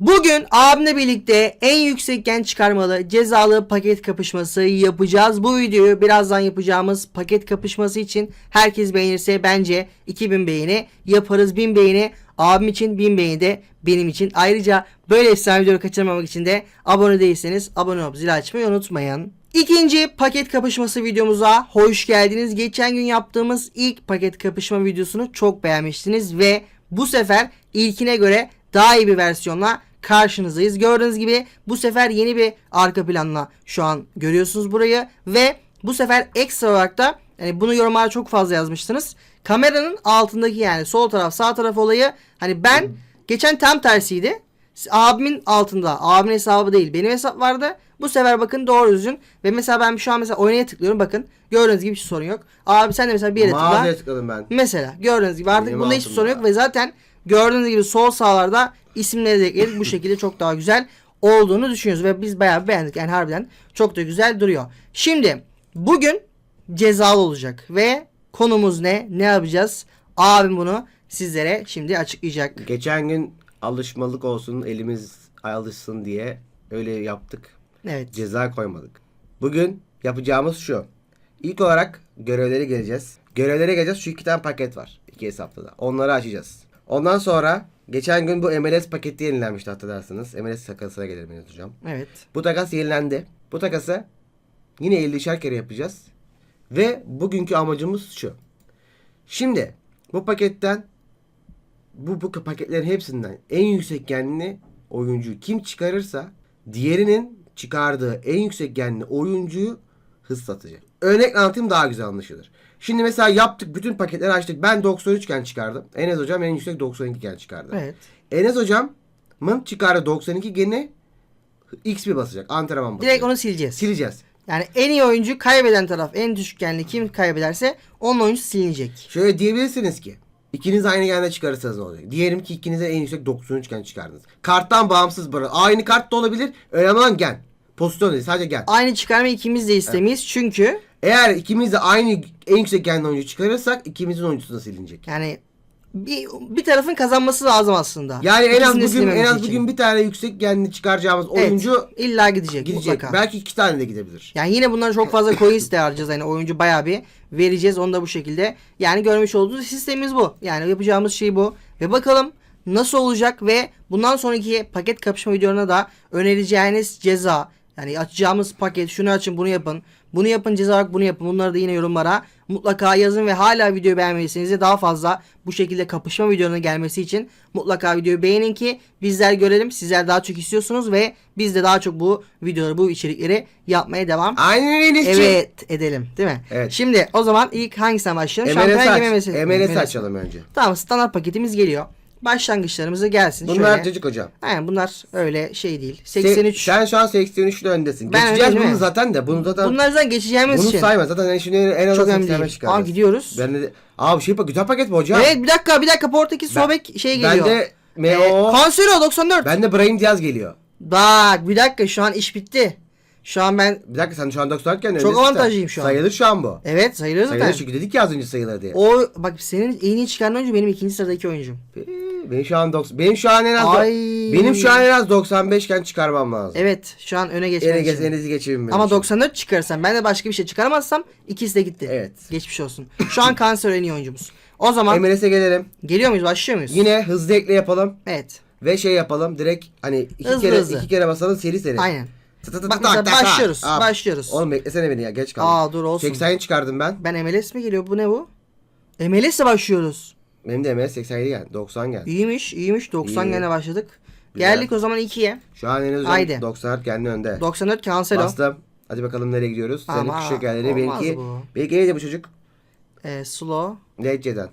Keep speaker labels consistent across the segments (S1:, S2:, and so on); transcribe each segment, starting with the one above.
S1: Bugün abimle birlikte en yüksek gen çıkarmalı cezalı paket kapışması yapacağız. Bu videoyu birazdan yapacağımız paket kapışması için herkes beğenirse bence 2000 beğeni yaparız 1000 beğeni. Abim için 1000 beğeni de benim için. Ayrıca böyle efsane videoları kaçırmamak için de abone değilseniz abone olup zil açmayı unutmayın. İkinci paket kapışması videomuza hoş geldiniz. Geçen gün yaptığımız ilk paket kapışma videosunu çok beğenmiştiniz ve bu sefer ilkine göre daha iyi bir versiyonla karşınızdayız. Gördüğünüz gibi bu sefer yeni bir arka planla şu an görüyorsunuz burayı ve bu sefer ekstra olarak da yani bunu yorumlara çok fazla yazmıştınız. Kameranın altındaki yani sol taraf sağ taraf olayı hani ben geçen tam tersiydi. Abimin altında abimin hesabı değil benim hesap vardı. Bu sefer bakın doğru düzgün ve mesela ben şu an mesela oynaya tıklıyorum bakın gördüğünüz gibi hiç sorun yok. Abi sen de mesela bir yere tıkla.
S2: Mağazaya tıkladım ben.
S1: Mesela gördüğünüz gibi artık
S2: Benim
S1: bunda hiçbir sorun yok ve zaten gördüğünüz gibi sol sağlarda isimleri de ekledik. Bu şekilde çok daha güzel olduğunu düşünüyoruz ve biz bayağı beğendik. Yani harbiden çok da güzel duruyor. Şimdi bugün cezalı olacak ve konumuz ne? Ne yapacağız? Abim bunu sizlere şimdi açıklayacak.
S2: Geçen gün alışmalık olsun elimiz alışsın diye öyle yaptık.
S1: Evet.
S2: Ceza koymadık. Bugün yapacağımız şu. İlk olarak görevlere geleceğiz. Görevlere geleceğiz. Şu iki tane paket var. iki hesapta da. Onları açacağız. Ondan sonra geçen gün bu MLS paketi yenilenmişti hatırlarsınız. MLS takasına gelelim Enes hocam.
S1: Evet.
S2: Bu takas yenilendi. Bu takası yine 50'şer kere yapacağız. Ve bugünkü amacımız şu. Şimdi bu paketten bu, bu paketlerin hepsinden en yüksek genli oyuncuyu kim çıkarırsa diğerinin çıkardığı en yüksek genli oyuncuyu hız satacak. Örnek anlatayım daha güzel anlaşılır. Şimdi mesela yaptık bütün paketleri açtık. Ben 93 gen çıkardım. Enes hocam en yüksek 92 gen çıkardı.
S1: Evet.
S2: Enes hocamın çıkardığı 92 geni XP basacak. Antrenman basacak.
S1: Direkt onu sileceğiz.
S2: sileceğiz.
S1: Yani en iyi oyuncu kaybeden taraf en düşük genli kim kaybederse onun oyuncusu silinecek.
S2: Şöyle diyebilirsiniz ki ikiniz aynı gende çıkarırsanız ne olacak? Diyelim ki ikinize en yüksek 93 gen çıkardınız. Karttan bağımsız bırak. Aynı kart da olabilir. Önemli olan gen. Pozisyon değil sadece gen.
S1: Aynı çıkarmayı ikimiz de istemeyiz çünkü
S2: Eğer ikimiz de aynı en yüksek genli oyuncu çıkarırsak ikimizin oyuncusu da silinecek.
S1: Yani bir, bir tarafın kazanması lazım aslında.
S2: Yani en az bugün en az
S1: için.
S2: bugün bir tane yüksek genli çıkaracağımız
S1: Evet,
S2: oyuncu
S1: illa gidecek,
S2: gidecek.
S1: mutlaka.
S2: Belki iki tane de gidebilir.
S1: Yani yine bunları çok fazla coins de harcayacağız. Yani oyuncu bayağı bir vereceğiz. Onu da bu şekilde. Yani görmüş olduğunuz sistemimiz bu. Yani yapacağımız şey bu. Ve bakalım nasıl olacak ve bundan sonraki paket kapışma videolarına da önereceğiniz ceza yani açacağımız paket şunu açın bunu yapın. Bunu yapın ceza olarak bunu yapın. Bunları da yine yorumlara mutlaka yazın ve hala videoyu beğenmediyseniz de daha fazla bu şekilde kapışma videolarının gelmesi için mutlaka videoyu beğenin ki bizler görelim. Sizler daha çok istiyorsunuz ve biz de daha çok bu videoları bu içerikleri yapmaya devam
S2: Aynen Enes'ciğim.
S1: Evet edelim değil mi?
S2: Evet.
S1: Şimdi o zaman ilk hangisinden başlayalım?
S2: MLS aç. MLS. açalım önce.
S1: Tamam standart paketimiz geliyor. Başlangıçlarımızı gelsin.
S2: Bunlar
S1: Şöyle.
S2: çocuk hocam.
S1: Aynen bunlar öyle şey değil.
S2: Se-
S1: 83.
S2: Sen şu an 83 ile öndesin.
S1: Ben
S2: Geçeceğiz
S1: öndeyim,
S2: bunu
S1: evet.
S2: zaten de. Bunu zaten
S1: Bunlar zaten geçeceğimiz
S2: bunu
S1: için.
S2: sayma. Zaten en şimdi en az
S1: Çok önemli
S2: 85
S1: değil.
S2: çıkaracağız.
S1: Aa gidiyoruz.
S2: Ben de Abi şey bak güzel paket bu hocam.
S1: Evet bir dakika bir dakika Portekiz Sobek şey
S2: Ben
S1: geliyor.
S2: de
S1: Ee,
S2: MO.
S1: Cancelo 94.
S2: ben de Brahim Diaz geliyor.
S1: Bak bir dakika şu an iş bitti. Şu an ben
S2: Bir dakika sen şu an 94 iken
S1: Çok avantajlıyım şu an.
S2: Sayılır şu an bu.
S1: evet sayılır zaten.
S2: Sayılır çünkü dedik ya az önce sayılır diye.
S1: O bak senin en iyi çıkan oyuncu benim ikinci sıradaki oyuncum.
S2: Benim şu an 90 benim şu an en az
S1: Ay.
S2: benim şu an en az 95 iken çıkarmam lazım.
S1: Evet şu an öne geçmem
S2: Ene
S1: için.
S2: geç enizi geçeyim benim
S1: Ama
S2: için.
S1: 94 çıkarırsam ben de başka bir şey çıkaramazsam ikisi de gitti.
S2: Evet.
S1: Geçmiş olsun. Şu an kanser en iyi oyuncumuz. O zaman
S2: MLS'e gelelim.
S1: geliyor muyuz başlıyor muyuz?
S2: Yine hızlı ekle yapalım
S1: Evet.
S2: ve şey yapalım direkt hani iki
S1: Hızlı
S2: kere
S1: hızlı.
S2: iki kere basalım seri seri.
S1: Aynen. Bak mesela başlıyoruz, başlıyoruz.
S2: Oğlum beklesene beni ya geç kaldım.
S1: Aa, dur olsun.
S2: 80 çıkardım ben.
S1: Ben MLS mi geliyor? Bu ne bu? MLS'e başlıyoruz.
S2: Benim de MS 87 geldi. 90 geldi.
S1: İyiymiş, iyiymiş. 90
S2: İyi.
S1: gene başladık.
S2: Güzel.
S1: Geldik o zaman 2'ye.
S2: Şu an en azından
S1: Haydi.
S2: 94 kendi önde.
S1: 94 Cancelo.
S2: Bastım. Hadi bakalım nereye gidiyoruz. Senin
S1: Ama
S2: küçük şekerleri
S1: olmaz
S2: benimki.
S1: bu.
S2: Benimki neydi bu çocuk?
S1: Ee, slow.
S2: Lecce'den.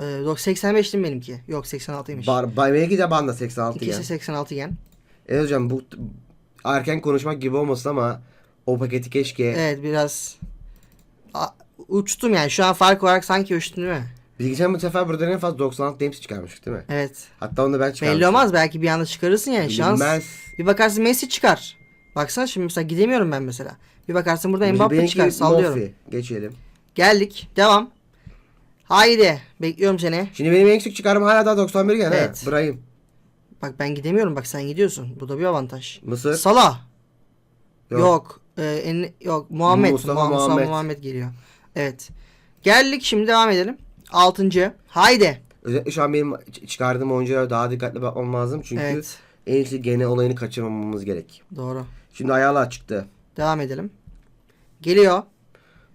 S1: Ee, 85'tim benimki. Yok 86'ymış.
S2: Bar, benimki de banda 86
S1: İkisi
S2: ya.
S1: 86 gen.
S2: Evet hocam bu erken konuşmak gibi olmasın ama o paketi keşke
S1: Evet biraz A- uçtum yani. Şu an fark olarak sanki uçtum değil mi?
S2: Biz geçen bu sefer buradan en fazla 96 Dames çıkarmıştık değil mi?
S1: Evet.
S2: Hatta onu da ben çıkarmıştım.
S1: Belli olmaz belki bir anda çıkarırsın yani şans.
S2: Bilinmez.
S1: Bir bakarsın Messi çıkar. Baksana şimdi mesela gidemiyorum ben mesela. Bir bakarsın burada Mbappe
S2: Benimki
S1: çıkar sallıyorum.
S2: Moffi. Geçelim.
S1: Geldik. Devam. Haydi. Bekliyorum seni.
S2: Şimdi benim en yüksek çıkarım hala daha 91 yani
S1: Evet.
S2: ha. Brahim.
S1: Bak ben gidemiyorum bak sen gidiyorsun. Bu da bir avantaj.
S2: Mısır.
S1: Salah.
S2: Yok.
S1: Yok. Ee, en, yok. Muhammed.
S2: Mustafa
S1: Muhammed.
S2: Muhammed.
S1: Muhammed geliyor. Evet. Geldik şimdi devam edelim. Altıncı. Haydi.
S2: Özellikle şu an benim çıkardığım oyunculara daha dikkatli bakmam lazım. Çünkü
S1: Evet.
S2: en iyisi gene olayını kaçırmamamız gerek.
S1: Doğru.
S2: Şimdi ayağla çıktı.
S1: Devam edelim. Geliyor.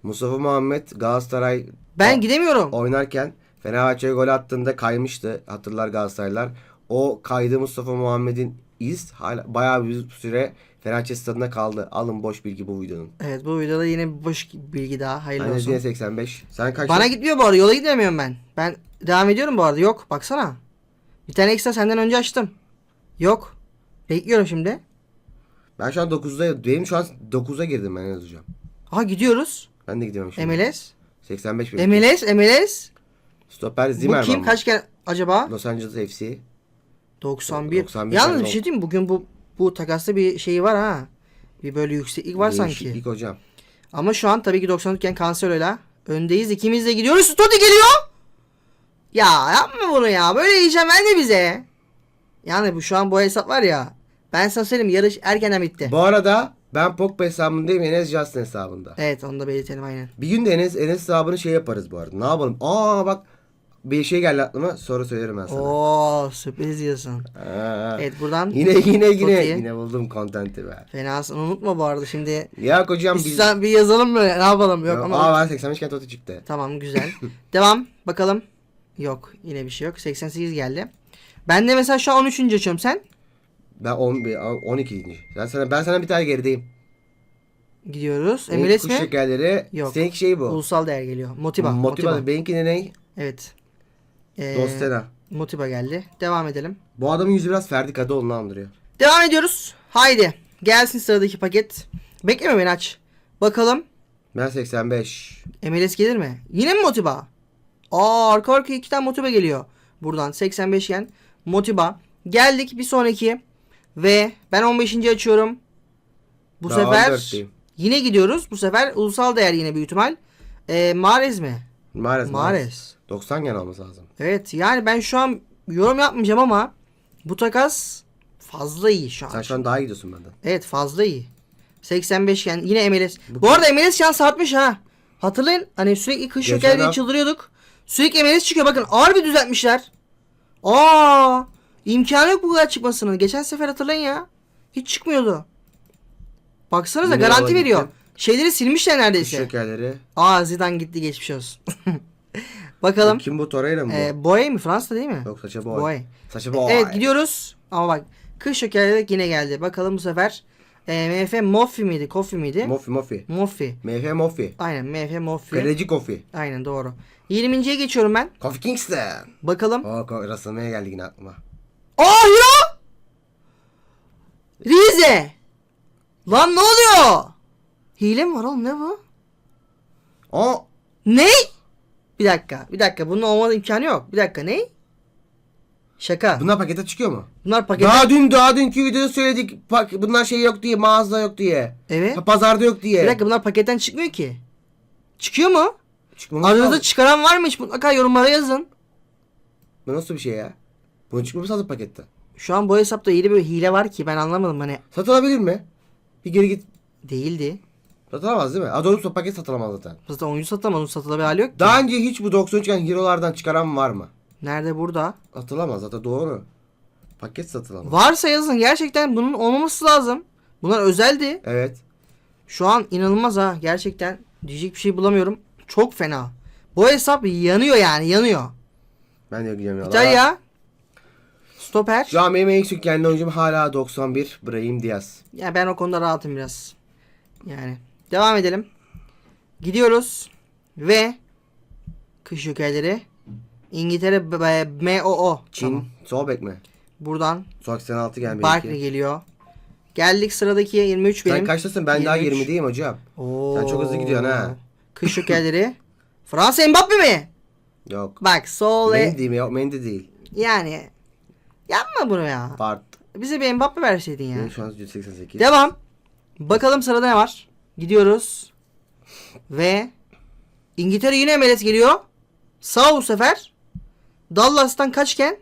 S2: Mustafa Muhammed Galatasaray
S1: Ben gidemiyorum.
S2: oynarken Fenerbahçe'ye gol attığında kaymıştı. Hatırlar Galatasaraylar. O kaydı Mustafa Muhammed'in iz hala bayağı bir süre Fenerbahçe stadında kaldı. Alın boş bilgi bu videonun.
S1: Evet bu videoda yine bir boş bilgi daha. Hayırlı
S2: Hani
S1: olsun.
S2: yine 85. Sen kaç?
S1: Bana gitmiyor bu arada. Yola gidemiyorum ben. Ben devam ediyorum bu arada. Yok. Baksana. Bir tane ekstra senden önce açtım. Yok. Bekliyorum şimdi.
S2: Ben şu an 9'da benim şu an 9'a girdim ben yazacağım.
S1: Aha gidiyoruz.
S2: Ben de gidiyorum şimdi.
S1: MLS.
S2: 85 benim.
S1: MLS. MLS.
S2: Stoper
S1: Bu
S2: Zimmerman.
S1: kim?
S2: mı?
S1: Kaç kere acaba?
S2: Los Angeles FC.
S1: 91.
S2: 91
S1: Yalnız bir şey diyeyim mi? Bugün bu bu takasta bir şey var ha. Bir böyle yükseklik var sanki.
S2: Değişiklik hocam.
S1: Ama şu an tabii ki 90 iken Cancelo'yla öndeyiz. İkimiz de gidiyoruz. Totti geliyor. Ya yapma bunu ya. Böyle yiyeceğim ben de bize. Yani bu şu an bu hesap var ya. Ben sana söyleyeyim yarış erkenden bitti.
S2: Bu arada ben Pogba hesabındayım Enes Justin hesabında.
S1: Evet onu da belirtelim aynen.
S2: Bir gün de Enes, Enes hesabını şey yaparız bu arada. Ne yapalım? Aa bak bir şey geldi aklıma. Sonra söylerim ben sana.
S1: Oo sürpriz diyorsun.
S2: Aa.
S1: Evet buradan
S2: Yine yine yine
S1: Totti'ye.
S2: yine buldum kontenti be.
S1: Fenasın unutma bu arada şimdi.
S2: Ya hocam biz...
S1: Bir yazalım mı? Ne yapalım? Yok
S2: Yok,
S1: ama.
S2: Aa ben 85 kent Totti çıktı.
S1: Tamam güzel. Devam bakalım. Yok yine bir şey yok. 88 geldi. Ben de mesela şu an 13. açıyorum sen.
S2: Ben 10, 12. Ben sana, ben sana bir tane gerideyim.
S1: Gidiyoruz.
S2: Senin
S1: MLS
S2: kuş
S1: mi?
S2: şekerleri.
S1: Yok.
S2: Seninki şey bu.
S1: Ulusal değer geliyor. Motiba.
S2: Motiva.
S1: Motiba.
S2: Benimki ne?
S1: Evet. Ee,
S2: Dostena.
S1: Motiba geldi. Devam edelim.
S2: Bu adamın yüzü biraz Ferdi Kadıoğlu'nu andırıyor.
S1: Devam ediyoruz. Haydi. Gelsin sıradaki paket. Bekleme beni aç. Bakalım.
S2: Ben 85.
S1: MLS gelir mi? Yine mi Motiba? Aa arka arkaya iki tane Motiba geliyor. Buradan 85 yen Motiba. Geldik bir sonraki. Ve ben 15. açıyorum. Bu
S2: Daha
S1: sefer
S2: 14'teyim.
S1: yine gidiyoruz. Bu sefer ulusal değer yine büyük ihtimal. Ee, Mahrez mi?
S2: Mahrez.
S1: Mahrez.
S2: 90 gen olması lazım.
S1: Evet yani ben şu an yorum yapmayacağım ama bu takas fazla iyi şu an.
S2: Sen şu an daha iyi gidiyorsun benden.
S1: Evet fazla iyi. 85 yani yine MLS. Bu, arada MLS şans artmış ha. Hatırlayın hani sürekli kış
S2: Geçen
S1: şoker diye çıldırıyorduk. Sürekli MLS çıkıyor bakın ağır bir düzeltmişler. Aa imkanı yok bu kadar çıkmasının. Geçen sefer hatırlayın ya. Hiç çıkmıyordu. Baksanıza
S2: Yine
S1: garanti veriyor.
S2: gittim.
S1: Şeyleri silmişler neredeyse.
S2: şekerleri.
S1: Aa Zidane gitti geçmiş olsun. Bakalım.
S2: Kim bu Torreira mı bu?
S1: Ee, Boye mi? Fransa değil mi?
S2: Yok saça boy.
S1: Boy.
S2: Saça boy.
S1: Evet gidiyoruz. Ama bak kış şekerleri yine geldi. Bakalım bu sefer e, MF Moffi miydi? Kofi miydi?
S2: Mofi Mofi.
S1: Moffi.
S2: MF Mofi.
S1: Aynen MF Moffi.
S2: Kaleci Kofi.
S1: Aynen doğru. 20.ye geçiyorum ben.
S2: Kofi Kingston.
S1: Bakalım.
S2: Aa ko- rastlamaya geldi yine aklıma.
S1: Aa Hira! Rize! Lan ne oluyor? Hile mi var oğlum ne bu?
S2: Aa
S1: Ne? Bir dakika bir dakika bunun olma imkanı yok. Bir dakika ne? Şaka.
S2: bunlar pakete çıkıyor mu?
S1: Bunlar paket.
S2: Daha dün daha dünkü videoda söyledik. Pak bunlar şey yok diye mağazada yok diye.
S1: Evet.
S2: Ha, Pazarda yok diye.
S1: Bir dakika bunlar paketten çıkmıyor ki. Çıkıyor mu?
S2: Çıkmaması
S1: Aranızda
S2: lazım.
S1: çıkaran var mı hiç? Mutlaka yorumlara yazın.
S2: Bu nasıl bir şey ya? Bunun çıkmaması lazım pakette.
S1: Şu an bu hesapta yeni bir hile var ki ben anlamadım hani.
S2: Satılabilir mi? Bir geri git.
S1: Değildi.
S2: Satılamaz değil mi? Doğru paket satılamaz zaten.
S1: Zaten oyuncu satamaz. Onun satılabilir hali yok ki.
S2: Daha önce hiç bu 93 çıkan hero'lardan çıkaran var mı?
S1: Nerede burada?
S2: Satılamaz zaten doğru. Paket satılamaz.
S1: Varsa yazın. Gerçekten bunun olmaması lazım. Bunlar özeldi.
S2: Evet.
S1: Şu an inanılmaz ha. Gerçekten diyecek bir şey bulamıyorum. Çok fena. Bu hesap yanıyor yani yanıyor.
S2: Ben de yapacağım ya.
S1: İtalya. Stoper.
S2: Şu an benim en yüksek kendi oyuncum hala 91 Brahim Diaz.
S1: Ya ben o konuda rahatım biraz. Yani. Devam edelim. Gidiyoruz. Ve kış jokerleri. İngiltere MOO.
S2: Çin.
S1: Tamam.
S2: Sol bek mi?
S1: Buradan
S2: Sol 86 gelmiyor.
S1: Barkley geliyor. Geldik sıradaki 23 benim.
S2: Sen kaçtasın? Ben daha
S1: 23.
S2: 20'deyim hocam.
S1: Oo.
S2: Sen çok hızlı gidiyorsun ha.
S1: Kış jokerleri. Fransa Mbappe mi?
S2: Yok.
S1: Bak sol
S2: Mendy mi? Yok Mendy değil.
S1: yani yapma bunu ya.
S2: Bart.
S1: Bize bir Mbappe verseydin ya.
S2: Benim şu an 188.
S1: Devam. Bakalım sırada ne var? Gidiyoruz. Ve İngiltere yine MLS geliyor. Sağ bu sefer. Dallas'tan kaçken?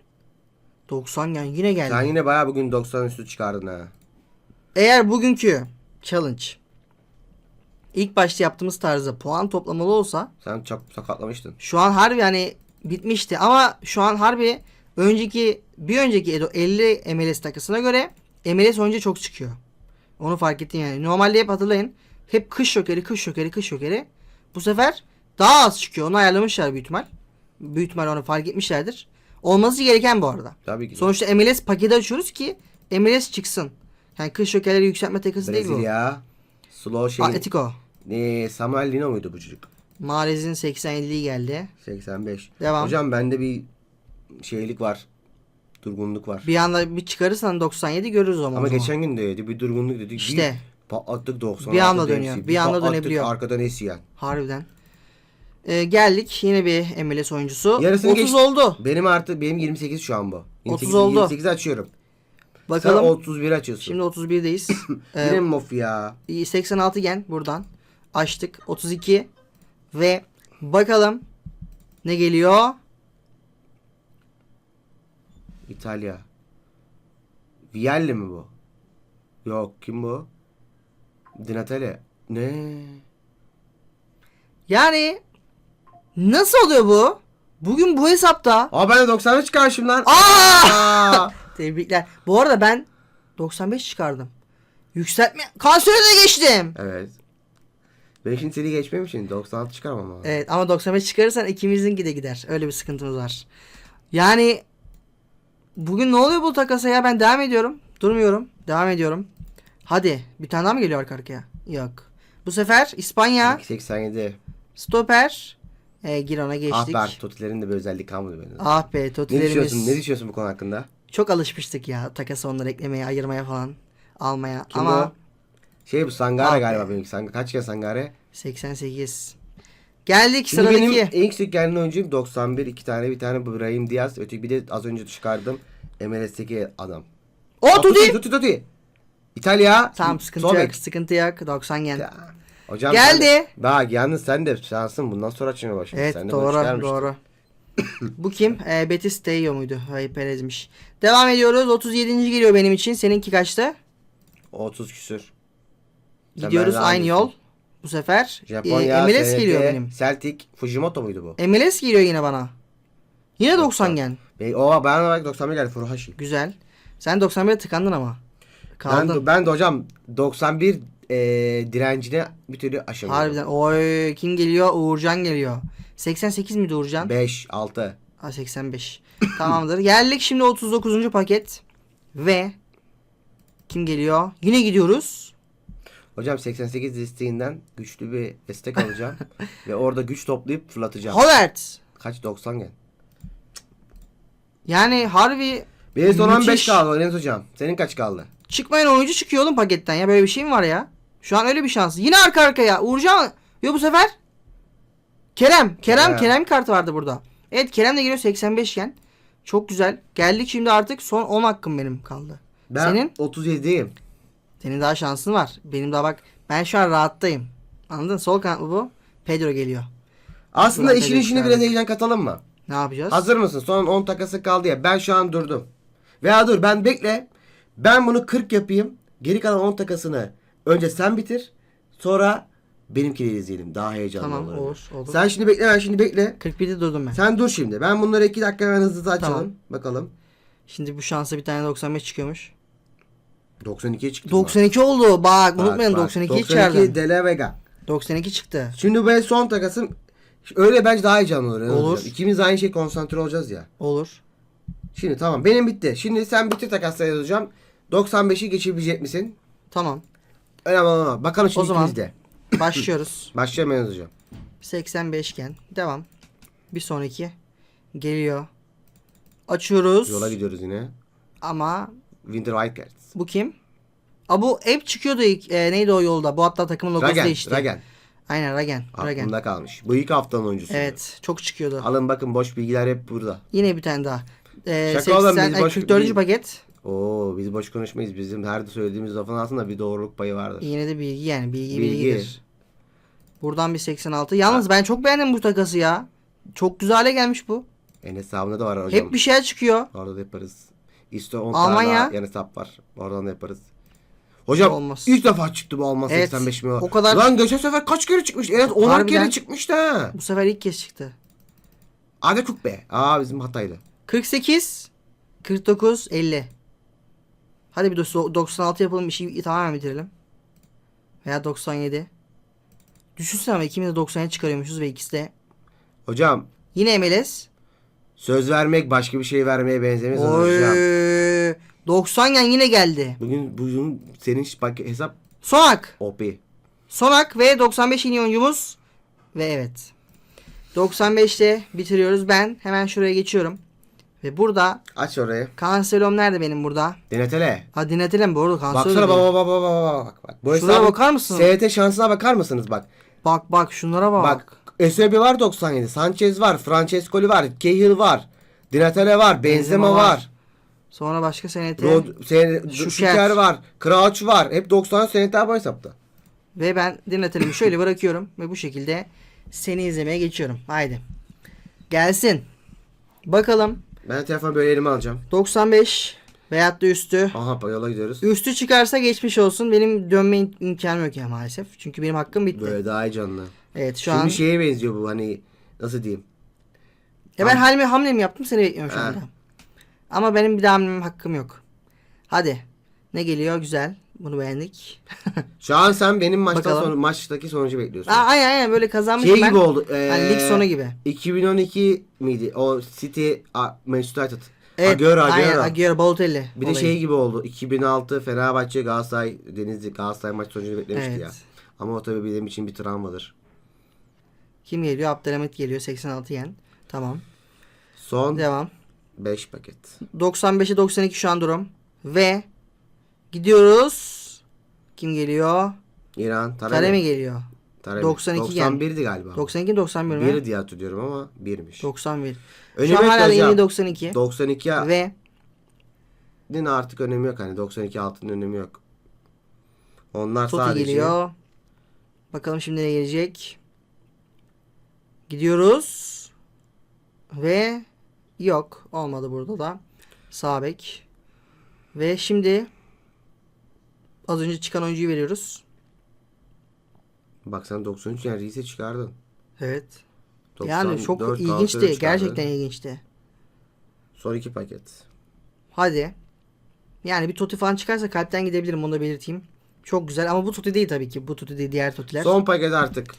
S1: 90 gen yine geldi.
S2: Sen yine bayağı bugün 90 üstü çıkardın ha.
S1: Eğer bugünkü challenge ilk başta yaptığımız tarzda puan toplamalı olsa
S2: Sen çok sakatlamıştın.
S1: şu an harbi hani bitmişti ama şu an harbi önceki bir önceki Edo 50 MLS takısına göre MLS oyuncu çok çıkıyor. Onu fark ettim yani. Normalde hep hatırlayın. Hep kış şokeri, kış şokeri, kış şokeri. Bu sefer daha az çıkıyor. Onu ayarlamışlar büyük ihtimal. Büyük ihtimal onu fark etmişlerdir. Olması gereken bu arada.
S2: Tabii ki. de.
S1: Sonuçta MLS paketi açıyoruz ki MLS çıksın. Yani kış şokerleri yükseltme takısı değil bu.
S2: Brezilya. Slow şey.
S1: Atletico.
S2: Ne, Samuel Lino muydu bu çocuk?
S1: Mahrez'in 87'liği geldi.
S2: 85.
S1: Devam.
S2: Hocam bende bir şeylik var. Durgunluk var.
S1: Bir anda bir çıkarırsan 97 görürüz ama.
S2: Ama
S1: o zaman.
S2: geçen gün de bir durgunluk dedik.
S1: İşte.
S2: Bir patlattık 90.
S1: Bir anda dönüyor, bir anda dönebiliyor.
S2: Arkadan esiyen.
S1: Harbiden. Ee, geldik yine bir MLS oyuncusu.
S2: Yarısını
S1: 30
S2: geç-
S1: oldu.
S2: Benim artı benim 28 şu an bu.
S1: 30 oldu.
S2: 28 açıyorum.
S1: Bakalım.
S2: Sen 31 açıyorsun.
S1: Şimdi 31'deyiz.
S2: Yine
S1: ee,
S2: mi mof ya?
S1: 86 gen buradan. Açtık. 32 ve bakalım ne geliyor?
S2: İtalya. Vialli mi bu? Yok kim bu? Di Natale. Ne?
S1: Yani nasıl oluyor bu? Bugün bu hesapta.
S2: Aa ben de 93 çıkarmışım lan.
S1: Aa!
S2: Aa!
S1: Tebrikler. Bu arada ben 95 çıkardım. Yükseltme kansöre de geçtim.
S2: evet. Ben şimdi seni geçmem için 96 çıkarmam lazım.
S1: Evet ama 95 çıkarırsan ikimizinki de gider. Öyle bir sıkıntımız var. Yani bugün ne oluyor bu takasa ya? Ben devam ediyorum. Durmuyorum. Devam ediyorum. Hadi. Bir tane daha mı geliyor arka arkaya? Yok. Bu sefer İspanya
S2: 87.
S1: stoper. E, Giron'a
S2: Ah
S1: geçtik.
S2: be artık Totilerin de bir özelliği kalmadı benim.
S1: Ah be
S2: ne düşünüyorsun?
S1: totilerimiz.
S2: Ne düşünüyorsun bu konu hakkında?
S1: Çok alışmıştık ya takasa onları eklemeye, ayırmaya falan. Almaya.
S2: Kim
S1: Ama
S2: o? Şey bu Sangare
S1: Ah be.
S2: galiba benimki. Sang kaç kere Sangare?
S1: 88. Geldik
S2: Şimdi
S1: sıradaki.
S2: benim en yüksek geldiğin oyuncum 91. iki tane bir tane Brahim Diaz. Öteki bir de az önce çıkardım. MLS'teki adam.
S1: O Tuti.
S2: Tuti Tuti. İtalya.
S1: Tamam sıkıntı
S2: Sol
S1: yok. Sıkıntı yok. 90 gen.
S2: Ya. Hocam
S1: Geldi.
S2: sen de- Bak yalnız sen de şansın bundan sonra açmaya başladın.
S1: Evet
S2: sen de
S1: doğru
S2: çıkarmıştın.
S1: doğru. Bu kim? Ee, Betis Deyo muydu? Hayır Perez'miş. Devam ediyoruz. 37. geliyor benim için. Seninki kaçta?
S2: 30 küsür. Sen
S1: Gidiyoruz
S2: benden
S1: aynı yol. Bu sefer
S2: Japonya,
S1: e, MLS
S2: SNT,
S1: geliyor benim.
S2: Celtic, Fujimoto muydu bu?
S1: MLS geliyor yine bana. Yine 90 gen.
S2: Be o ben bak 91 geldi Furuhashi.
S1: Güzel. Sen 91'e tıkandın ama.
S2: Ben
S1: Kaldın.
S2: de, ben de hocam 91 e, direncine bir türlü aşamıyorum.
S1: Harbiden. Oy kim geliyor? Uğurcan geliyor. 88 miydi Uğurcan?
S2: 5, 6.
S1: Ha 85. Tamamdır. Geldik şimdi 39. paket. Ve kim geliyor? Yine gidiyoruz.
S2: Hocam 88 listeğinden güçlü bir destek alacağım. ve orada güç toplayıp fırlatacağım.
S1: Havertz.
S2: Kaç 90 gel.
S1: Yani harbi
S2: Benim son
S1: Müthiş.
S2: 15 kaldı Enes hocam. Senin kaç kaldı?
S1: Çıkmayan oyuncu çıkıyor oğlum paketten ya. Böyle bir şey mi var ya? Şu an öyle bir şans. Yine arka arkaya. Uğurcan. Yo bu sefer. Kerem. Kerem.
S2: Kerem.
S1: Kerem kartı vardı burada. Evet Kerem de geliyor 85 iken. Çok güzel. Geldik şimdi artık son 10 hakkım benim kaldı.
S2: Ben
S1: Senin?
S2: 37'yim.
S1: Senin daha şansın var. Benim daha bak. Ben şu an rahattayım. Anladın? Sol kanat mı bu? Pedro geliyor.
S2: Aslında işin
S1: evet,
S2: işini
S1: evet.
S2: biraz heyecan katalım mı?
S1: Ne yapacağız?
S2: Hazır mısın? Son 10 takası kaldı ya. Ben şu an durdum. Veya dur ben bekle. Ben bunu 40 yapayım. Geri kalan 10 takasını önce sen bitir. Sonra benimkileri izleyelim. Daha heyecanlı
S1: Tamam
S2: olur.
S1: olur. olur.
S2: Sen şimdi bekle ben şimdi bekle.
S1: 41'de durdum ben.
S2: Sen dur şimdi. Ben bunları 2 dakika hemen hızlı hızlı açalım.
S1: Tamam.
S2: Bakalım.
S1: Şimdi bu şansa bir tane 95 çıkıyormuş.
S2: 92'ye çıktı.
S1: 92 oldu. Bak,
S2: Bak,
S1: unutmayın
S2: bak.
S1: 92'yi
S2: 92
S1: içeriden.
S2: De La Vega.
S1: 92 çıktı.
S2: Şimdi ben son takasım öyle bence daha heyecanlı olur.
S1: Olur.
S2: Hocam. İkimiz aynı şey konsantre olacağız ya.
S1: Olur.
S2: Şimdi tamam benim bitti. Şimdi sen bitir takasları yazacağım. 95'i geçebilecek misin?
S1: Tamam.
S2: Önemli olan o. Bakalım şimdi
S1: O zaman-
S2: de.
S1: Başlıyoruz.
S2: Başlayalım ben yazacağım.
S1: 85 iken. Devam. Bir sonraki. Geliyor. Açıyoruz.
S2: Yola gidiyoruz yine.
S1: Ama
S2: Winter Wildcats.
S1: bu kim? Aa bu hep çıkıyordu ilk. e, neydi o yolda? Bu hatta takımın logosu
S2: Ragen.
S1: değişti.
S2: Ragen.
S1: Aynen Ragen. Ragen.
S2: Aklımda kalmış. Bu ilk haftanın oyuncusu.
S1: Evet. Çok çıkıyordu.
S2: Alın bakın boş bilgiler hep burada.
S1: Yine bir tane daha. Ee,
S2: Şaka oğlum,
S1: 80,
S2: biz
S1: ay,
S2: boş-
S1: 44.
S2: biz-
S1: paket.
S2: Oo biz boş konuşmayız. Bizim her söylediğimiz lafın altında bir doğruluk payı vardır.
S1: Yine de bilgi yani. Bilgi
S2: Bilgi.
S1: bilgidir. Buradan bir 86. Yalnız ben çok beğendim bu takası ya. Çok güzel hale gelmiş bu.
S2: En hesabında da var hocam.
S1: Hep bir şeyler çıkıyor.
S2: Orada da yaparız. İşte 10
S1: Almanya.
S2: tane yan hesap var. Oradan da yaparız. Hocam
S1: Olmaz.
S2: ilk defa çıktı bu Alman
S1: Evet,
S2: 85 milyon.
S1: o kadar-
S2: Lan geçen sefer kaç kere çıkmış? Evet 10
S1: Harbiden.
S2: kere çıkmıştı ha.
S1: Bu sefer ilk kez çıktı.
S2: Hadi kuk be. Aa bizim Hatay'dı.
S1: 48 49 50. Hadi bir de so- 96 yapalım işi tamamen bitirelim. Veya 97. Düşünsene ama ikimiz de 90'ya çıkarıyormuşuz ve ikisi de
S2: Hocam
S1: yine MLS.
S2: söz vermek başka bir şey vermeye benzemez hocam.
S1: Oy. 90 yan yine geldi.
S2: Bugün bugün senin bak hesap
S1: Sonak.
S2: OP.
S1: Sonak ve 95 yeni oyuncumuz. Ve evet. 95'te bitiriyoruz. Ben hemen şuraya geçiyorum. Ve burada
S2: Aç orayı.
S1: Cancelom nerede benim burada?
S2: Denetele.
S1: Ha dinletelim bu arada Cancelo.
S2: Baksana
S1: değil.
S2: baba baba baba baba bak bak. Bu hesabın
S1: bakar mısın?
S2: ST şansına bakar mısınız bak.
S1: Bak bak şunlara bak.
S2: Bak Eusebio var 97. Sanchez var. Francescoli var. Cahill var. Dinatale var. Benzema,
S1: Benzema
S2: var.
S1: var. Sonra başka senete.
S2: Rod, sen. Şuker var. Crouch var. Hep 90 senetler bu hesapta.
S1: Ve ben dinletelim şöyle bırakıyorum. Ve bu şekilde seni izlemeye geçiyorum. Haydi. Gelsin. Bakalım.
S2: Ben telefonu böyle elime alacağım.
S1: 95 veyahut da üstü.
S2: Aha yola gidiyoruz.
S1: Üstü çıkarsa geçmiş olsun. Benim dönme im- imkanım yok ya maalesef. Çünkü benim hakkım bitti.
S2: Böyle daha iyi canlı.
S1: Evet şu
S2: Şimdi
S1: an.
S2: şeye benziyor bu hani nasıl diyeyim.
S1: Ya ben halimi hamlemi yaptım seni bekliyorum şu
S2: Ha.
S1: anda. Ama benim bir daha hamlem hakkım yok. Hadi. Ne geliyor? Güzel. Bunu beğendik.
S2: Şu an sen benim maçtan
S1: Bakalım.
S2: sonra maçtaki sonucu bekliyorsun.
S1: Aa, aynen aynen böyle kazanmış
S2: şey
S1: ben.
S2: gibi oldu.
S1: Hani
S2: eee,
S1: lig sonu gibi.
S2: 2012 miydi? O City a, Manchester United.
S1: Evet.
S2: Agüero,
S1: Aynen
S2: Agüero.
S1: Agüero Balotelli.
S2: Bir de
S1: olayı.
S2: şey gibi oldu. 2006 Fenerbahçe Galatasaray Denizli Galatasaray maç sonucunu beklemişti
S1: Evet.
S2: ya. Ama o tabii benim için bir travmadır.
S1: Kim geliyor? Abdülhamit geliyor. 86 yen. Tamam.
S2: Son
S1: Devam.
S2: 5 paket.
S1: 95'e 92 şu an durum. Ve gidiyoruz. Kim geliyor?
S2: İran Taremi.
S1: Taremi geliyor.
S2: Taremi.
S1: 92 gen.
S2: 91'di galiba.
S1: 92 91 mi?
S2: 1 diye hatırlıyorum ama 1'miş.
S1: 91.
S2: Önemi
S1: Şu an hala yeni 92.
S2: 92'nin
S1: Ve
S2: artık önemi yok hani 92 altının önemi yok. Onlar
S1: Totti
S2: sadece
S1: geliyor. Bakalım şimdi ne gelecek. Gidiyoruz. Ve yok. Olmadı burada da. Sağ bek. Ve şimdi az önce çıkan oyuncuyu veriyoruz.
S2: Bak sen 93 yani Rize çıkardın.
S1: Evet. yani çok
S2: 94
S1: ilginçti.
S2: Çıkardın.
S1: Gerçekten ilginçti.
S2: Son 2 paket.
S1: Hadi. Yani bir Totti falan çıkarsa kalpten gidebilirim onu da belirteyim. Çok güzel ama bu Totti değil tabii ki. Bu Totti değil diğer Totti'ler. Son.
S2: Son paket artık.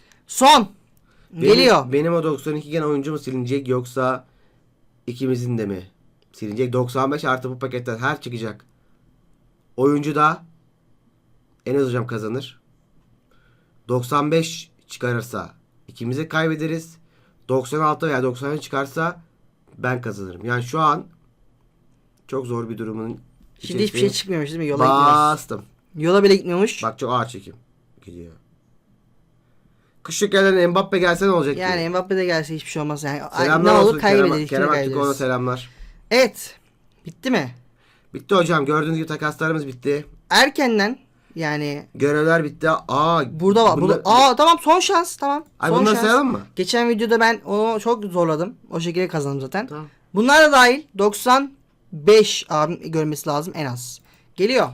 S2: Benim-
S1: Geliyor.
S2: Benim o 92 gen oyuncu mu silinecek yoksa ikimizin de mi? Silinecek 95 artı bu paketten her çıkacak. Oyuncu da Enes hocam kazanır. 95 çıkarırsa ikimize kaybederiz. 96 veya 90 çıkarsa ben kazanırım. Yani şu an çok zor bir durumun
S1: Şimdi hiçbir şey çıkmıyormuş değil mi? Yola gitmiyoruz.
S2: Bastım.
S1: Yola bile gitmiyormuş.
S2: Bak çok ağır çekim gidiyor. Kışlık gelen Mbappe gelse ne olacak?
S1: Yani Mbappe de gelse hiçbir şey olmaz. Yani
S2: Selamlar
S1: ne
S2: olsun
S1: olur kaybederiz.
S2: Kerem,
S1: Kerem,
S2: Aktürkoğlu'na selamlar.
S1: Evet. Bitti mi?
S2: Bitti hocam. Gördüğünüz gibi takaslarımız bitti.
S1: Erkenden yani
S2: Görevler bitti. Aa,
S1: burada var. Burada, aa tamam son şans tamam.
S2: Ay
S1: son
S2: bunları
S1: şans.
S2: sayalım mı?
S1: Geçen videoda ben onu çok zorladım. O şekilde kazandım zaten.
S2: Tamam.
S1: Bunlar da dahil 95 abim görmesi lazım en az. Geliyor.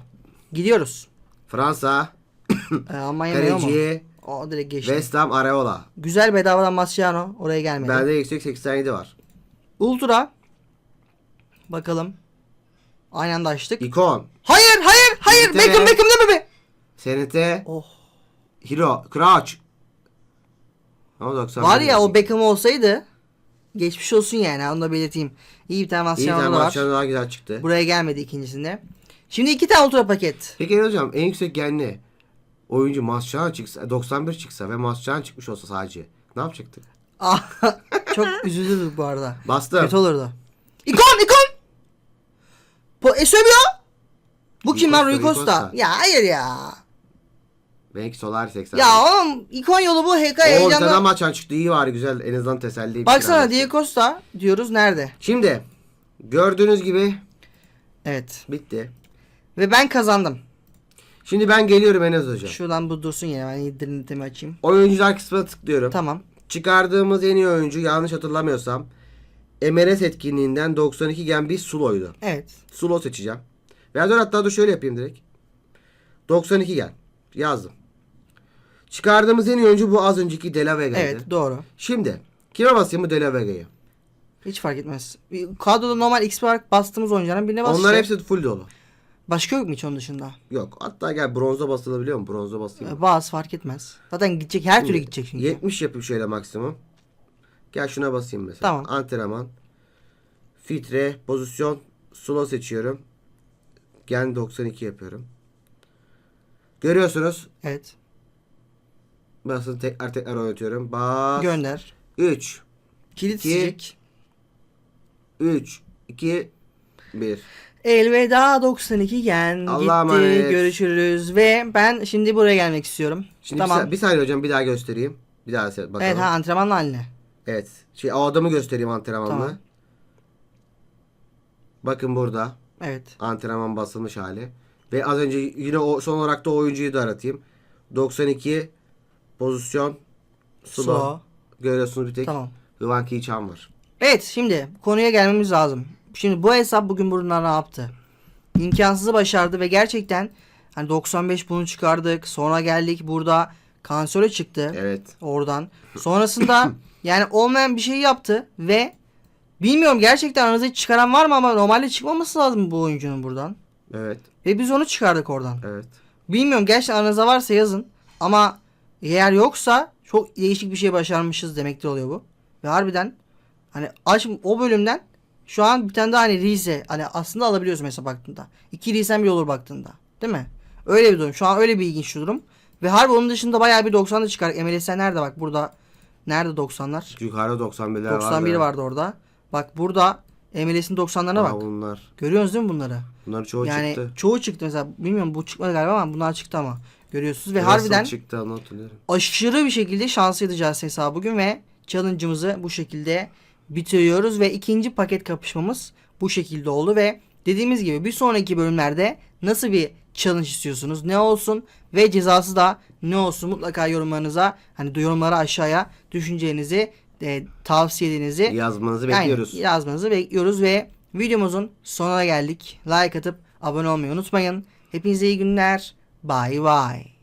S1: Gidiyoruz.
S2: Fransa,
S1: Ee, Almanya?
S2: Kaleci,
S1: O direkt geçti.
S2: West Ham, Areola.
S1: Güzel bedavadan Mascherano. Oraya gelmedi.
S2: Bende yüksek 87 var.
S1: Ultra. Bakalım. Aynı anda açtık.
S2: İkon,
S1: Hayır hayır hayır. Beckham Beckham değil mi be?
S2: Senete,
S1: Oh.
S2: Hero, Crouch. Ama 90
S1: Var ya o Beckham olsaydı geçmiş olsun yani onu da belirteyim. İyi bir tane
S2: İyi
S1: da var.
S2: maçlar daha güzel çıktı.
S1: Buraya gelmedi ikincisinde. Şimdi iki tane ultra paket.
S2: Peki hocam en yüksek genli oyuncu Mascherano çıksa 91 çıksa ve Mascherano çıkmış olsa sadece ne yapacaktık?
S1: Ah, Çok üzülürdük bu arada.
S2: Bastım.
S1: Kötü olurdu. İkon ikon. Po Eusebio. Bu kim lan?
S2: Rui Costa.
S1: Ya hayır ya.
S2: Belki Solar 80.
S1: Ya oğlum ikon yolu bu HK
S2: O
S1: heyecanla.
S2: Zidane maçan çıktı iyi var güzel en azından teselli.
S1: Baksana. Diego Costa diyoruz nerede?
S2: Şimdi gördüğünüz gibi
S1: Evet.
S2: bitti.
S1: Ve ben kazandım.
S2: Şimdi ben geliyorum Enes hocam.
S1: Şuradan bu dursun yine ben internetimi açayım.
S2: Oyuncular kısmına tıklıyorum.
S1: Tamam.
S2: Çıkardığımız en iyi oyuncu yanlış hatırlamıyorsam MRS etkinliğinden 92 gen bir Sulo'ydu.
S1: Evet.
S2: Sulo seçeceğim. Veya hatta dur şöyle yapayım direkt. 92 gen. Yazdım. Çıkardığımız en iyi oyuncu bu az önceki De La Vega'ydı.
S1: Evet doğru.
S2: Şimdi kime basayım bu De La Vega'yı?
S1: Hiç fark etmez. Kadroda normal XP olarak bastığımız oyuncuların birine bas.
S2: Onlar hepsi full dolu.
S1: Başka yok mu hiç onun dışında?
S2: Yok. Hatta gel bronza basılabiliyor mu? Bronza basayım.
S1: Ee, Bas fark etmez. Zaten gidecek her türlü gidecek çünkü.
S2: 70 yapayım şöyle maksimum. Gel şuna basayım mesela.
S1: Tamam.
S2: Antrenman. Filtre, pozisyon, slow seçiyorum. Gen 92 yapıyorum. Görüyorsunuz.
S1: Evet.
S2: Basın tekrar tekrar oynatıyorum. Bas.
S1: Gönder.
S2: 3,
S1: Kilit
S2: İki.
S1: isteyecek.
S2: 3, 2, 1.
S1: Elveda 92 gen
S2: Allah'a
S1: gitti.
S2: emanet.
S1: Görüşürüz. Ve ben şimdi buraya gelmek istiyorum.
S2: Şimdi
S1: tamam.
S2: bir, sa- bir saniye hocam bir daha göstereyim. Bir daha se- bakalım.
S1: evet ha antrenmanla haline.
S2: Evet. Şey o adamı göstereyim antrenmanla.
S1: Tamam.
S2: Bakın burada.
S1: Evet.
S2: Antrenman basılmış hali. Ve az önce yine o son olarak da oyuncuyu da aratayım. 92 pozisyon slow.
S1: Slow.
S2: Görüyorsunuz bir tek
S1: Tamam.
S2: Hıvanki Çam var.
S1: Evet şimdi konuya gelmemiz lazım. Şimdi bu hesap bugün bunlar ne yaptı? İmkansızı başardı ve gerçekten hani 95 bunu çıkardık. Sonra geldik burada kansöre çıktı.
S2: Evet.
S1: Oradan. Sonrasında yani olmayan bir şey yaptı ve bilmiyorum gerçekten aranızda hiç çıkaran var mı ama normalde çıkmaması lazım bu oyuncunun buradan.
S2: Evet.
S1: Ve biz onu çıkardık oradan.
S2: Evet.
S1: Bilmiyorum gerçekten aranızda varsa yazın. Ama eğer yoksa çok değişik bir şey başarmışız demektir oluyor bu. Ve harbiden hani aç o bölümden şu an bir tane daha hani Rize hani aslında alabiliyorsun mesela baktığında. İki Rize'm bile olur baktığında. Değil mi? Öyle bir durum. Şu an öyle bir ilginç bir durum. Ve harbi onun dışında bayağı bir 90'da çıkar. MLS'ler nerede bak burada. Nerede 90'lar?
S2: Yukarıda 91'ler var.
S1: 91 vardı orada. Bak burada MLS'in 90'larına
S2: Aa,
S1: bak.
S2: bunlar.
S1: Görüyorsunuz değil mi bunları?
S2: Bunlar çoğu
S1: yani
S2: çıktı.
S1: çoğu çıktı mesela. Bilmiyorum bu çıkmadı galiba ama bunlar çıktı ama. Görüyorsunuz ve
S2: Russell
S1: harbiden
S2: çıktı onu hatırlıyorum.
S1: aşırı bir şekilde şanslı edeceğiz hesabı bugün ve challenge'ımızı bu şekilde bitiriyoruz ve ikinci paket kapışmamız bu şekilde oldu ve dediğimiz gibi bir sonraki bölümlerde nasıl bir challenge istiyorsunuz ne olsun ve cezası da ne olsun mutlaka yorumlarınıza hani yorumlara aşağıya düşüncenizi e, tavsiyenizi
S2: Yazmanızı
S1: Aynen,
S2: bekliyoruz.
S1: yazmanızı bekliyoruz ve videomuzun sonuna geldik. Like atıp abone olmayı unutmayın. Hepinize iyi günler. Bye bye.